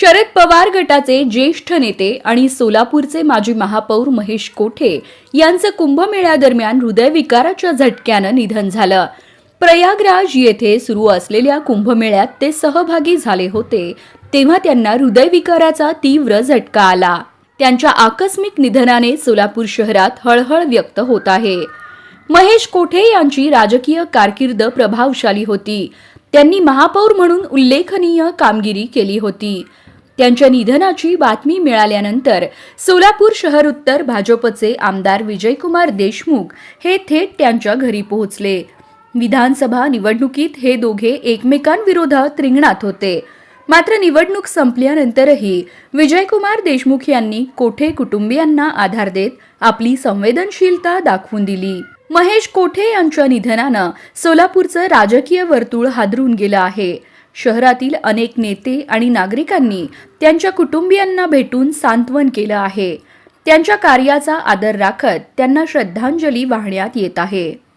शरद पवार गटाचे ज्येष्ठ नेते आणि सोलापूरचे माजी महापौर महेश कोठे यांचं कुंभमेळ्यादरम्यान हृदयविकाराच्या झटक्यानं निधन झालं. प्रयागराज येथे सुरू असलेल्या कुंभमेळ्यात ते सहभागी झाले होते तेव्हा त्यांना हृदयविकाराचा तीव्र झटका आला. त्यांच्या आकस्मिक निधनाने सोलापूर शहरात हळहळ व्यक्त होत आहे. महेश कोठे यांची राजकीय कारकीर्द प्रभावशाली होती. त्यांनी महापौर म्हणून उल्लेखनीय कामगिरी केली होती. त्यांच्या निधनाची बातमी मिळाल्यानंतर सोलापूर शहर उत्तर भाजपचे आमदार विजयकुमार देशमुख हे थेट त्यांच्या घरी पोहोचले. विधानसभा निवडणुकीत हे दोघे एकमेकांविरोधात रिंगणात होते. मात्र निवडणूक संपल्यानंतरही विजयकुमार देशमुख यांनी कोठे कुटुंबियांना आधार देत आपली संवेदनशीलता दाखवून दिली? महेश कोठे यांच्या निधनानं सोलापूरचं राजकीय वर्तुळ हादरून गेलं आहे? शहरातील अनेक नेते आणि नागरिकांनी त्यांच्या कुटुंबियांना भेटून सांत्वन केलं आहे. त्यांच्या कार्याचा आदर राखत त्यांना श्रद्धांजली वाहण्यात येत आहे.